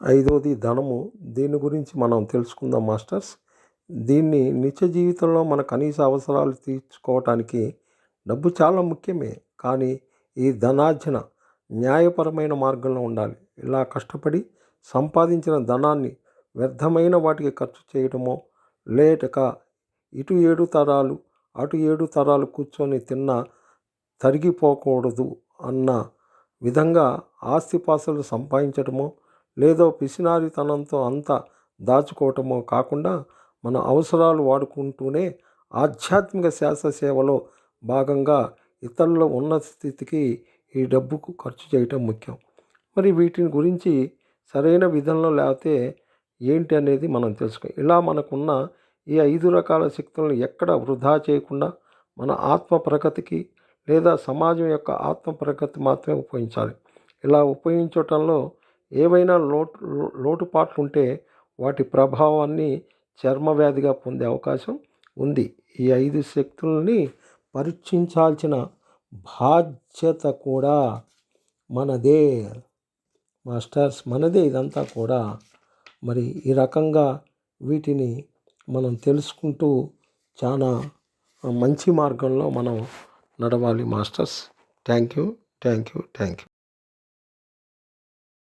ఐదవది ధనము. దీని గురించి మనం తెలుసుకుందాం మాస్టర్స్. దీన్ని నిత్య జీవితంలో మన కనీస అవసరాలు తీర్చుకోవటానికి డబ్బు చాలా ముఖ్యమే. కానీ ఈ ధనార్జన న్యాయపరమైన మార్గంలో ఉండాలి. ఇలా కష్టపడి సంపాదించిన ధనాన్ని వ్యర్థమైన వాటికి ఖర్చు చేయడమో లేటక ఇటు ఏడు తరాలు అటు ఏడు తరాలు కూర్చొని తిన్న తరిగిపోకూడదు అన్న విధంగా ఆస్తిపాస్తులు సంపాదించడమో లేదో పిసినారితనంతో అంతా దాచుకోవటమో కాకుండా మన అవసరాలు వాడుకుంటూనే ఆధ్యాత్మిక శాస్త్ర సేవలో భాగంగా ఇతరుల ఉన్నత స్థితికి ఈ డబ్బుకు ఖర్చు చేయటం ముఖ్యం. మరి వీటిని గురించి సరైన విధంలో లేకపోతే ఏంటి అనేది మనం తెలుసుకో ఇలా మనకున్న ఈ ఐదు రకాల శక్తులను ఎక్కడ వృధా చేయకుండా మన ఆత్మ ప్రగతికి లేదా సమాజం యొక్క ఆత్మ ప్రగతి మాత్రమే ఉపయోగించాలి. ఇలా ఉపయోగించటంలో ఏవైనా లోటు లోటుపాట్లు ఉంటే వాటి ప్రభావాన్ని చర్మవ్యాధిగా పొందే అవకాశం ఉంది. ఈ ఐదు శక్తుల్ని పరీక్షించాల్సిన బాధ్యత కూడా మనదే. మాస్టర్స్ మనదే ఇదంతా కూడా. మరి ఈ రకంగా వీటిని మనం తెలుసుకుంటూ చాలా మంచి మార్గంలో మనం నడవాలి masters. Thank you thank you thank you.